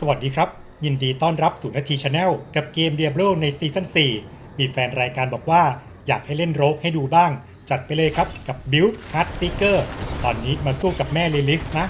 สวัสดีครับ ยินดีต้อนรับสู่นาทีชาแนลกับเกมเดียบโลในซีซั่น4 มีแฟนรายการบอกว่าอยากให้เล่นโรกให้ดูบ้าง จัดไปเลยครับกับ Build Heart Seeker ตอนนี้มาสู้กับแม่ลิลิสนะ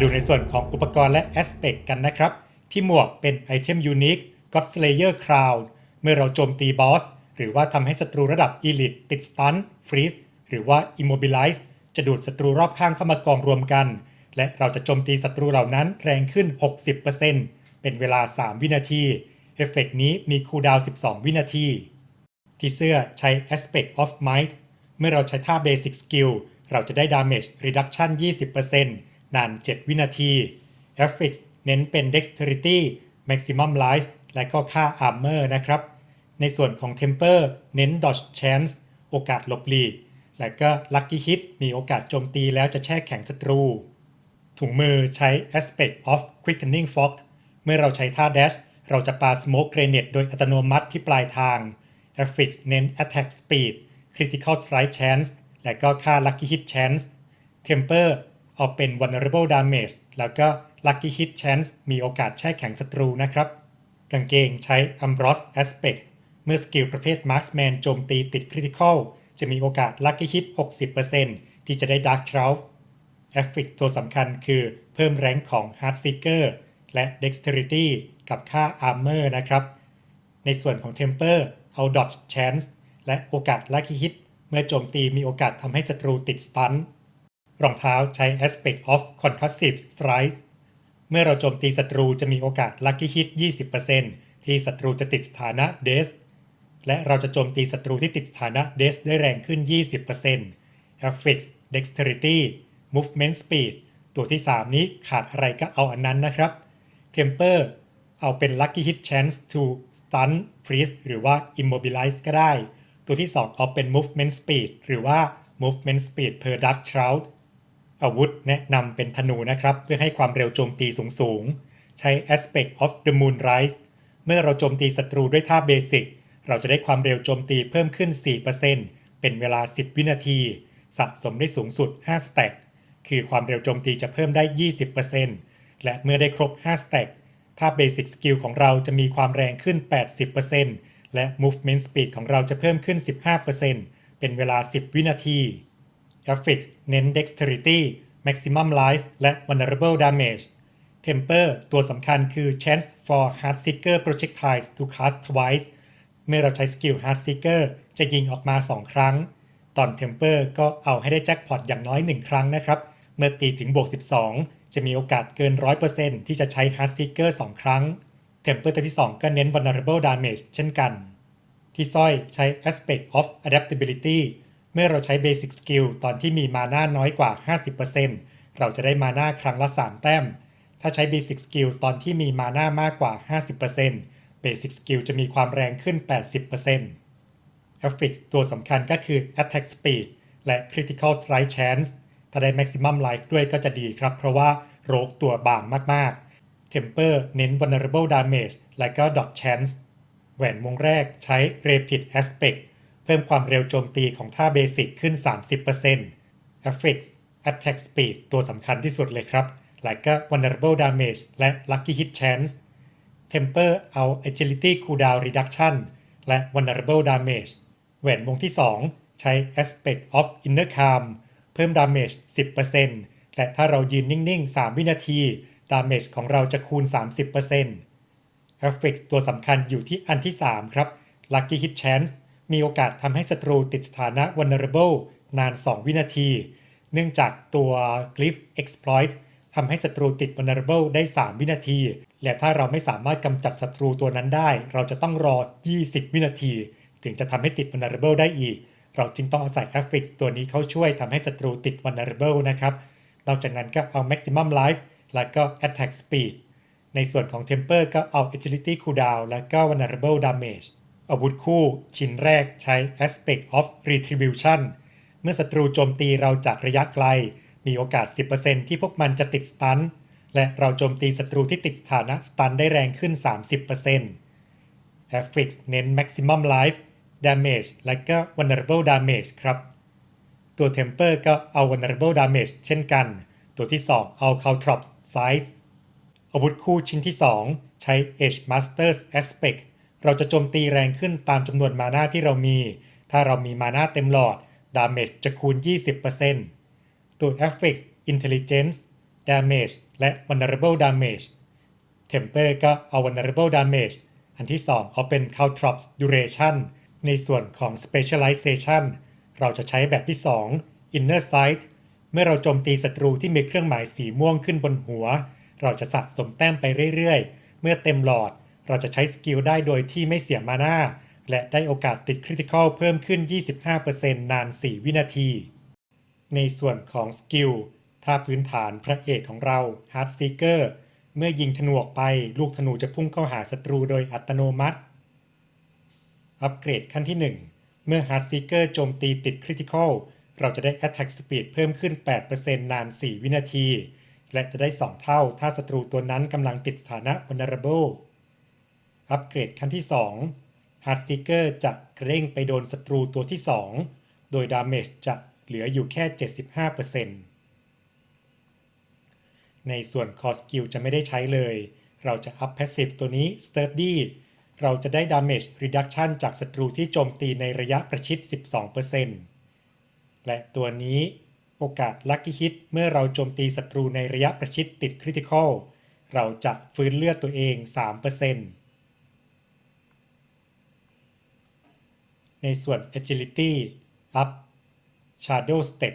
ดูในส่วนของอุปกรณ์และ Aspect กันนะครับ ที่หมวกเป็นไอเทมยูนิค God Slayer Crown เมื่อเราโจมตีบอส หรือว่าทำให้ศัตรูระดับ Elite ติดสตันฟรีซหรือว่า Immobilize จะดูดศัตรูรอบข้างเข้ามากองรวมกัน และเราจะโจมตีศัตรูเหล่านั้นแรงขึ้น 60%เป็นเวลา 3 วินาที เอฟเฟกต์นี้มีคูลดาวน์12 วินาที ที่เสื้อใช้ Aspect of Might เมื่อเราใช้ท่า Basic Skill เราจะได้ Damage Reduction 20% นาน 7 วินาที FX เน้นเป็น Dexterity Maximum Life และก็ค่า Armor นะครับ ในส่วนของ Temper เน้น Dodge Chance โอกาสหลบหลีก และก็ Lucky Hit มีโอกาสโจมตีแล้วจะแช่แข็งศัตรู ถุงมือใช้ Aspect of Quickening Fog เมื่อเราใช้ท่า Dash เราจะปา Smoke Grenade โดยอัตโนมัติที่ปลายทาง FX เน้น Attack Speed Critical Strike Chance และก็ค่า Lucky Hit Chance Temper เอาเป็น Vulnerable Damage แล้วก็ Lucky Hit Chance มีโอกาสแช่แข็งศัตรูนะครับ กางเกงใช้ Ambrose Aspect เมื่อสกิลประเภท Marksman โจมตีติด Critical จะมีโอกาส Lucky Hit 60%ที่จะได้ Dark Shroud เอฟเฟกตัวสำคัญคือเพิ่มแรงของ Heart Seeker และ Dexterity กับค่า Armor นะครับ ในส่วนของ Temper เอา Dodge Chance และโอกาส Lucky Hit เมื่อโจมตีมีโอกาสทำให้ศัตรูติดสตัน รองเท้าใช้ Aspect of Concussive Strikes เมื่อเราโจมตีศัตรูจะมีโอกาส Lucky Hit 20%ที่ศัตรูจะติดสถานะ Death และเราจะโจมตีศัตรูที่ติดสถานะ Death ได้แรงขึ้น 20% Affix Dexterity Movement Speed ตัวที่ 3 นี้ขาดอะไรก็เอาอันนั้นนะครับ Temper เอาเป็น Lucky Hit Chance to Stun Freeze หรือว่า Immobilize ก็ได้ ตัวที่ 2 เอาเป็น Movement Speed หรือว่า Movement Speed per Dark Shroud อาวุธแนะนำเป็นธนูนะครับ เพื่อให้ความเร็วโจมตีสูงสูง ใช้ Aspect of the Moonrise เมื่อเราโจมตีศัตรูด้วยท่าเบสิกเราจะได้ความเร็วโจมตีเพิ่มขึ้น 4%เป็นเวลา 10 วินาที สะสมได้สูงสุด 5 สแต็กคือความเร็วโจมตีจะเพิ่มได้ 20%และเมื่อได้ครบ 5 สแต็กถ้าเบสิ c สกิลของเราจะมีความแรงขึ้น 80%และ movement speed ของเราจะเพิ่มขึ้น 15%เป็นเวลา 10 วินาที Affix เน้น dexterity maximum life และ vulnerable damage Temper ตัวสำคัญคือ chance for Heartseeker projectiles to cast twice เมื่อเราใช้สกิล Heartseeker จะยิงออกมา 2 ครั้ง ตอน Temper ก็เอาให้ได้แจ็คพอตอย่างน้อย 1 ครั้งนะครับ เมื่อตีถึงบวก 12 จะมีโอกาสเกิน 100%ที่จะใช้ Heartseeker 2 ครั้ง Temper ตัวที่ 2 ก็เน้น vulnerable damage เช่นกัน ที่สร้อยใช้ aspect of adaptability เมื่อเราใช้ basic skill ตอนที่มีมาน่าน้อยกว่า 50%เราจะได้มาน่าครั้งละ 3 แต้ม ถ้าใช้ basic skill ตอนที่มีมาน่ามากกว่า 50% basic skill จะมีความแรงขึ้น 80% Affix ตัวสำคัญก็คือ attack speed และ critical strike chance ถ้าได้ maximum life ด้วยก็จะดีครับ เพราะว่าโรคตัวบางมากๆ Temper เน้น vulnerable damage และก็ dot chance แหวนวงแรกใช้ Rapid Aspect เพิ่มความเร็วโจมตีของท่าเบสิกขึ้น 30% Affix Attack Speed ตัวสำคัญที่สุดเลยครับ และก็ Vulnerable Damage และ Lucky Hit Chance Temper เอา Agility Cooldown Reduction และ Vulnerable Damage แหวนวงที่ 2 ใช้ Aspect of Inner Calm เพิ่ม Damage 10%และถ้าเรายืนนิ่ง ๆ 3 วินาที Damage ของเราจะคูณ 30% Affix ตัวสำคัญอยู่ที่อันที่ 3 ครับ Lucky Hit Chance มีโอกาสทำให้ศัตรูติดสถานะ Vulnerable นาน 2 วินาที เนื่องจากตัว Glyph Exploit ทำให้ศัตรูติด Vulnerable ได้ 3 วินาที และถ้าเราไม่สามารถกำจัดศัตรูตัวนั้นได้ เราจะต้องรอ 20 วินาที ถึงจะทำให้ติด Vulnerable ได้อีก เราจึงต้องอาศัย Affix ตัวนี้เข้าช่วยทำให้ศัตรูติด Vulnerable นะครับ นอกจากนั้นก็เอา Maximum Life และก็ Attack Speed ในส่วนของ Temper ก็เอา Agility Cooldown และก็ Vulnerable Damage อาวุธคู่ชิ้นแรกใช้ Aspect of Retribution เมื่อศัตรูโจมตีเราจากระยะไกล มีโอกาส 10%ที่พวกมันจะติดสตันและเราโจมตีศัตรูที่ติดสถานะสตันได้แรงขึ้น 30% Affix เน้น Maximum Life Damage และก็ Vulnerable Damage ครับ ตัว Temper ก็เอา Vulnerable Damage เช่นกัน ตัวที่ 2 เอา Caltrop Size อาวุธคู่ชิ้นที่ 2 ใช้ Edge Masters Aspect เราจะโจมตีแรงขึ้นตามจำนวนมานาที่เรามี ถ้าเรามีมานาเต็มหลอด Damage จะคูณ 20%ตัว Affix Intelligence Damage และ Vulnerable Damage Temper ก็เอา Vulnerable Damage อันที่ 2 เอาเป็น Caltrops Duration ในส่วนของ Specialization เราจะใช้แบบที่ 2 Inner Sight เมื่อเราโจมตีศัตรูที่มีเครื่องหมายสีม่วงขึ้นบนหัว เราจะสะสมแต้มไปเรื่อยๆ เมื่อเต็มหลอด เราจะใช้สกิลได้โดยที่ไม่เสียมานาและได้โอกาสติดคริติคอลเพิ่มขึ้น 25%นาน 4 วินาที ในส่วนของสกิลถ้าพื้นฐานพระเอกของเรา Heart Seeker เมื่อยิงธนูออกไปลูกธนูจะพุ่งเข้าหาศัตรูโดยอัตโนมัติ อัปเกรดขั้นที่ 1 เมื่อ Heart Seeker โจมตีติด Critical เราจะได้ Attack Speed เพิ่มขึ้น 8%นาน 4 วินาที และจะได้ 2 เท่าถ้าศัตรูตัวนั้นกำลังติดสถานะ Vulnerable อัปเกรดขั้นที่ 2 Heart Seeker จะเร่งไปโดนศัตรูตัวที่ 2 โดย Damage จะเหลืออยู่แค่ 75%ในส่วน Core Skill จะไม่ได้ใช้เลย เราจะอัพ Passive ตัวนี้ Sturdy เราจะได้ Damage Reduction จากศัตรูที่โจมตีในระยะประชิด 12%และตัวนี้โอกาส Lucky Hit เมื่อเราโจมตีศัตรูในระยะประชิดติด Critical เราจะฟื้นเลือดตัวเอง 3% ในส่วน Agility Up Shadow Step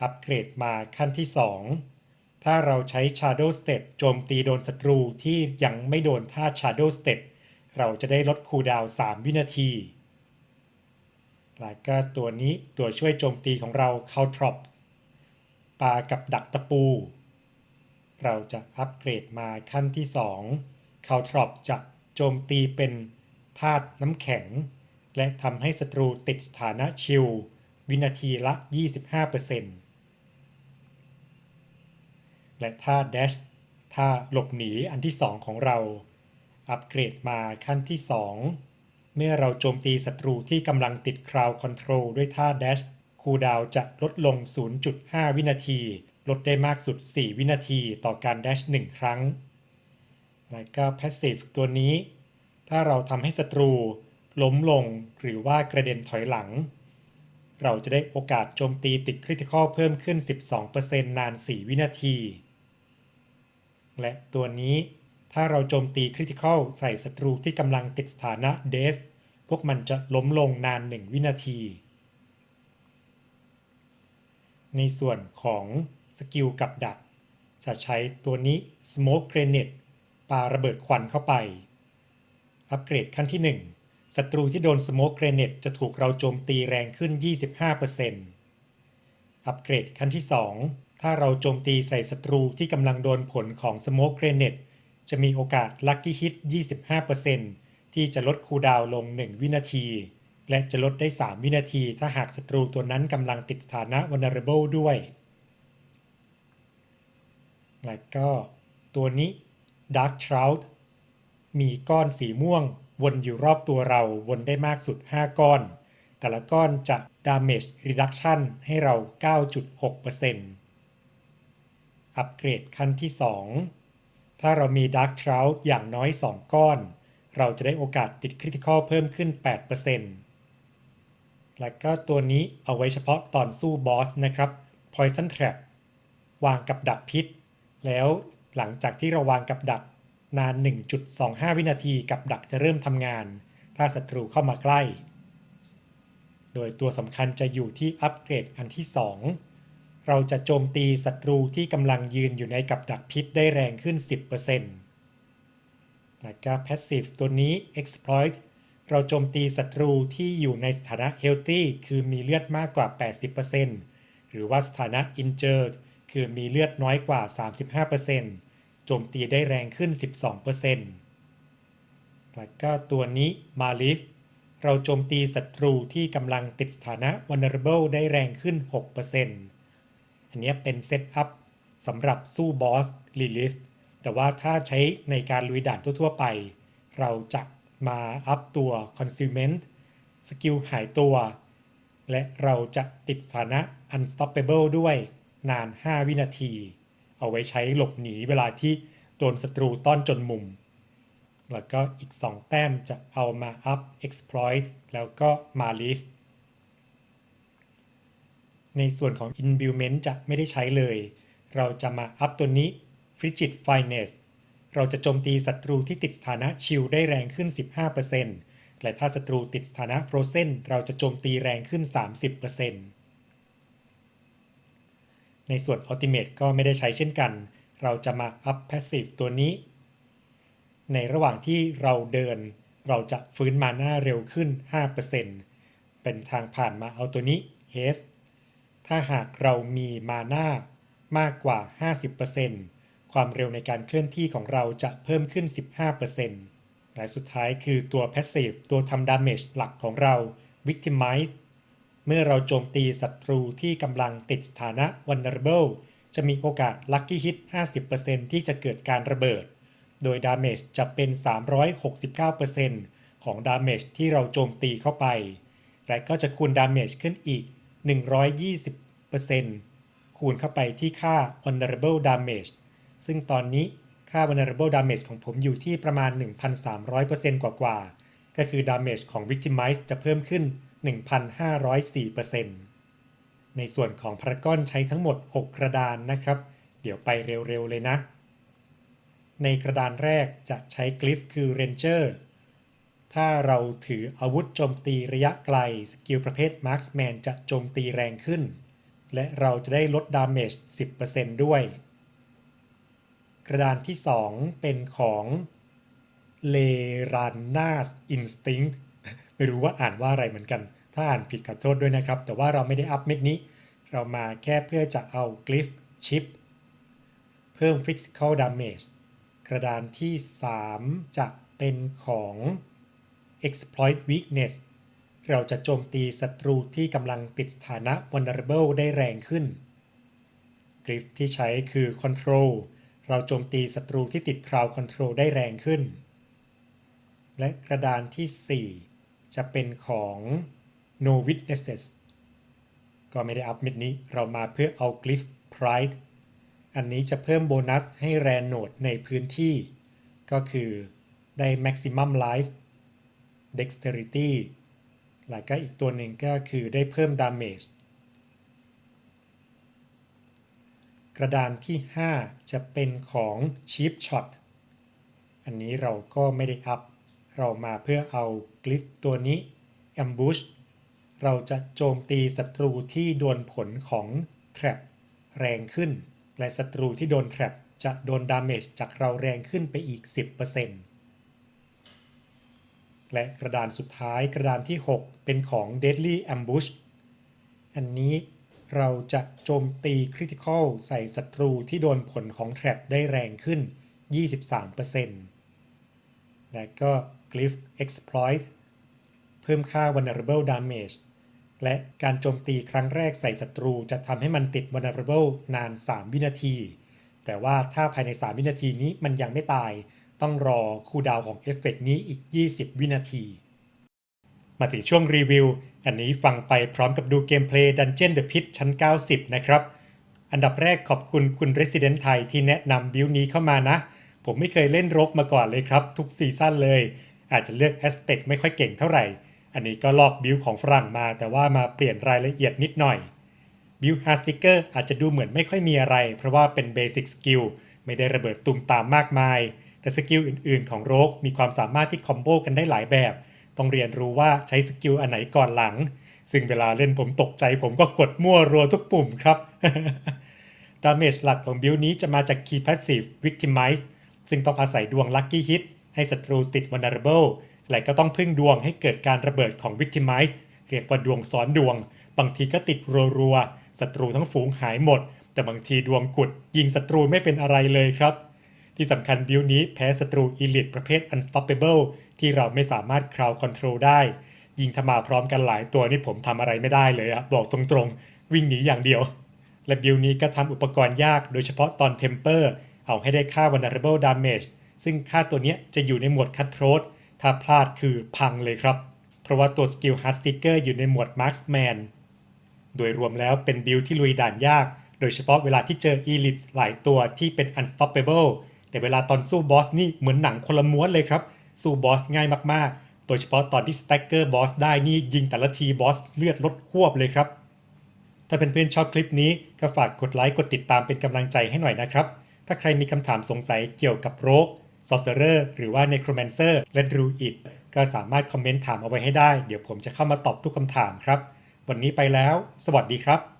อัปเกรดมาขั้นที่ 2 ถ้าเราใช้ Shadow Step โจมตีโดนศัตรูที่ยังไม่โดนท่า Shadow Step เราจะได้ลดคูลดาวน์3วินาทีแล้วก็ตัวนี้ตัวช่วยโจมตีของเรา Caltrop ปากับดักตะปู เราจะอัปเกรดมาขั้นที่ 2 Caltrop จะโจมตีเป็นธาตุน้ำแข็ง และทำให้ศัตรูติดสถานะชิลวินาทีละ 25%และท่า Dash ท่าหลบหนีอันที่ 2 ของเรา อัปเกรดมาขั้นที่ 2 เมื่อเราโจมตีศัตรูที่กำลังติด Crowd Control ด้วยท่า Dash คูดาวจะลดลง 0.5 วินาที ลดได้มากสุด 4 วินาทีต่อการ Dash 1ครั้ง แล้วก็ Passive ตัวนี้ ถ้าเราทำให้ศัตรู ล้มลงหรือว่ากระเด็นถอยหลัง เราจะได้โอกาสโจมตีติดคริติคอลเพิ่มขึ้น 12%นาน 4 วินาที และตัวนี้ถ้าเราโจมตีคริติคอลใส่ศัตรูที่กำลังติดสถานะเดสพวกมันจะล้มลงนาน 1 วินาที ในส่วนของสกิลกับดัก จะใช้ตัวนี้ Smoke Grenade ปาระเบิดควันเข้าไป อัปเกรดขั้นที่ 1 ศัตรูที่โดน Smoke Grenade จะถูกเราโจมตีแรงขึ้น 25%อัปเกรดขั้นที่ 2 ถ้าเราโจมตีใส่ศัตรูที่กำลังโดนผลของ Smoke Grenade จะมีโอกาส Lucky Hit 25%ที่จะลดคูดาวน์ลง 1 วินาที และจะลดได้ 3 วินาที ถ้าหากศัตรูตัวนั้นกำลังติดสถานะ Vulnerable ด้วยและก็ตัวนี้ Dark Shroud มีก้อนสีม่วง วนอยู่รอบตัวเราวนได้มากสุด 5 ก้อน แต่ละก้อนจะ Damage Reduction ให้เรา 9.6%อัปเกรดขั้นที่ 2 ถ้าเรามี Dark Shroud อย่างน้อย 2 ก้อน เราจะได้โอกาสติด Critical เพิ่มขึ้น 8%และก็ตัวนี้เอาไว้เฉพาะตอนสู้บอสนะครับ Poison Trap วางกับดักพิษ แล้วหลังจากที่เราวางกับดัก นาน 1.25 วินาทีกับดักจะเริ่มทำงาน ถ้าศัตรูเข้ามาใกล้ โดยตัวสำคัญจะอยู่ที่อัปเกรดอันที่ 2 เราจะโจมตีศัตรูที่กำลังยืนอยู่ในกับดักพิษได้แรงขึ้น 10%และก็ Passive ตัวนี้ Exploit เราโจมตีศัตรูที่อยู่ในสถานะ Healthy คือมีเลือดมากกว่า 80%หรือว่าสถานะ Injured คือมีเลือดน้อยกว่า 35% โจมตีได้แรงขึ้น 12%แล้วก็ตัวนี้ Malice เราโจมตีศัตรูที่กำลังติดสถานะ Vulnerable ได้แรงขึ้น 6%อันนี้เป็นเซตอัพสำหรับสู้บอส Lilith แต่ว่าถ้าใช้ในการลุยด่านทั่วๆไป เราจะมาอัพตัว Concealment สกิลหายตัว และเราจะติดสถานะ Unstoppable ด้วยนาน 5 วินาที เอาไว้ใช้หลบหนีเวลาที่โดนศัตรูต้อนจนมุม แล้วก็อีก 2 แต้มจะเอามาอัพ Exploit แล้วก็ Malice ในส่วนของ Imbuement จะไม่ได้ใช้เลย เราจะมาอัพตัวนี้ Frigid Fineness เราจะโจมตีศัตรูที่ติดสถานะชิลได้แรงขึ้น 15%และถ้าศัตรูติดสถานะ Frozen เราจะโจมตีแรงขึ้น 30% ในส่วน Ultimate ก็ไม่ได้ใช้เช่นกัน เราจะมาอัพ Passive ตัวนี้ ในระหว่างที่เราเดิน เราจะฟื้นมาหน้าเร็วขึ้น 5%เป็นทางผ่านมาเอาตัวนี้ Haste ถ้าหากเรามีมาหน้ามากกว่า 50%ความเร็วในการเคลื่อนที่ของเราจะเพิ่มขึ้น 15%และสุดท้ายคือตัว Passive ตัวทำ Damage หลักของเรา Victimize เมื่อเราโจมตีศัตรูที่กำลังติดสถานะ Vulnerable จะมีโอกาส Lucky Hit 50%ที่จะเกิดการระเบิด โดย Damage จะเป็น 369%ของ Damage ที่เราโจมตีเข้าไป และก็จะคูณ Damage ขึ้นอีก 120%คูณเข้าไปที่ค่า vulnerable damage ซึ่งตอนนี้ค่า vulnerable damage ของผมอยู่ที่ประมาณ 1,300%กว่ากว่าๆก็คือ damage ของ victimize จะเพิ่มขึ้น 1,504%ในส่วนของพารากอนใช้ทั้งหมด 6 กระดานนะครับ เดี๋ยวไปเร็วๆเลยนะ ในกระดานแรกจะใช้กลิฟคือ ranger ถ้าเราถืออาวุธโจมตีระยะไกล สกิลประเภท Marksman จะโจมตีแรงขึ้น และเราจะได้ลดดาเมจ10%ด้วย กระดานที่ 2 เป็นของ l e r a n a s Instinct ไม่รู้ว่าอ่านว่าอะไรเหมือนกัน ถ้าอ่านผิดขอโทษด้วยนะครับ แต่ว่าเราไม่ได้อัพเม็ดนี้ เรามาแค่เพื่อจะเอากลิฟชิปเพิ่ม Physical Damage กระดานที่ 3 จะเป็นของ Exploit Weakness เราจะโจมตีศัตรูที่กำลังติดสถานะ Vulnerable ได้แรงขึ้น กริฟที่ใช้คือ Control เราโจมตีศัตรูที่ติด Crowd Control ได้แรงขึ้น และกระดานที่ จะเป็นของ no witnesses ก็ไม่ได้อัพเม็ดนี้เรามาเพื่อเอา glyph pride อันนี้จะเพิ่มโบนัสให้แรนโนดในพื้นที่ ก็คือได้ maximum life dexterity แล้วก็อีกตัวหนึ่งก็คือได้เพิ่ม damage กระดานที่ 5 จะเป็นของ cheap shot อันนี้เราก็ไม่ได้อัพ เรามาเพื่อเอากลิฟตัวนี้ ambush เราจะโจมตีศัตรูที่โดนผลของ trap แรงขึ้น และศัตรูที่โดน trap จะโดน damage จากเราแรงขึ้นไปอีก 10%และกระดานสุดท้ายกระดานที่ 6 เป็นของ deadly ambush อันนี้เราจะโจมตีคริติคอลใส่ศัตรูที่โดนผลของ trap ได้แรงขึ้น 23%และก็ glyph exploit เพิ่มค่า vulnerable damage และการโจมตีครั้งแรกใส่ศัตรูจะทำให้มันติด vulnerable นาน 3 วินาที แต่ว่าถ้าภายใน 3 วินาทีนี้มันยังไม่ตาย ต้องรอคูดาวของเอฟเฟกต์นี้อีก 20 วินาที มาถึงช่วงรีวิว อันนี้ฟังไปพร้อมกับดูเกมเพลย์ Dungeon the Pit ชั้น 90 นะครับ อันดับแรกขอบคุณคุณ Resident ไทยที่แนะนำบิลนี้เข้ามานะ ผมไม่เคยเล่นรกมาก่อนเลยครับ ทุกซีซั่นเลย อาจจะเลือกแอสเ c กไม่ค่อยเก่งเท่าไหร่ อันนี้ก็ลอกบิลของฝรั่งมาแต่ว่ามาเปลี่ยนรายละเอียดนิดหน่อยบิลฮาร์สติกเกอร์อาจจะดูเหมือนไม่ค่อยมีอะไร เพราะว่าเป็นเบสิกสกิลไม่ได้ระเบิดตุ่มตามมากมาย แต่สกิลอื่นๆ ของโรกมีความสามารถที่คอมโบกันได้หลายแบบ ต้องเรียนรู้ว่าใช้สกิลอันไหนก่อนหลัง ซึ่งเวลาเล่นผมตกใจผมก็กดมั่วรัวทุกปุ่มครับดาเมจหลักของบิลนี้จะมาจาก Key Passive Victimize ซึ่งต้องอาศัยดวง Lucky Hit ให้ศัตรูติด Vulnerable และก็ต้องพึ่งดวงให้เกิดการระเบิดของ Victimize เรียกว่าดวงซ้อนดวง บางทีก็ติดรัวๆศัตรูทั้งฝูงหายหมด แต่บางทีดวงกุด ยิงศัตรูไม่เป็นอะไรเลยครับ ที่สำคัญบิลนี้แพ้ศัตรู Elite ประเภท Unstoppable ที่เราไม่สามารถ Crowd Control ได้ ยิงทมาพร้อมกันหลายตัวนี่ผมทำอะไรไม่ได้เลยอะบอกตรงๆ วิ่งหนีอย่างเดียว และบิลนี้ก็ทำอุปกรณ์ยากโดยเฉพาะตอน Temper เอาให้ได้ค่า Vulnerable Damage ซึ่งค่าตัวนี้จะอยู่ในหมวด Cutthroat ถ้าพลาดคือพังเลยครับ เพราะว่าตัวสกิล Heart Seeker อยู่ในหมวด Marksman โดยรวมแล้วเป็นบิลที่ลุยด่านยาก โดยเฉพาะเวลาที่เจอ Elite หลายตัวที่เป็น Unstoppable แต่เวลาตอนสู้บอสนี่เหมือนหนังคนละม้วนเลยครับ สู้บอสง่ายมากๆ โดยเฉพาะตอนที่ Stacker บอสได้นี่ยิงแต่ละทีบอสเลือดลดหวบเลยครับ ถ้าเพื่อนๆชอบคลิปนี้ ก็ฝากกดไลค์กดติดตามเป็นกำลังใจให้หน่อยนะครับ ถ้าใครมีคำถามสงสัยเกี่ยวกับโรค s o r c e r e r หรือว่า Necromancer และ Druid ก็สามารถคอมเมนต์ถามเอาไว้ให้ได้ เดี๋ยวผมจะเข้ามาตอบทุกคำถามครับ วันนี้ไปแล้ว สวัสดีครับ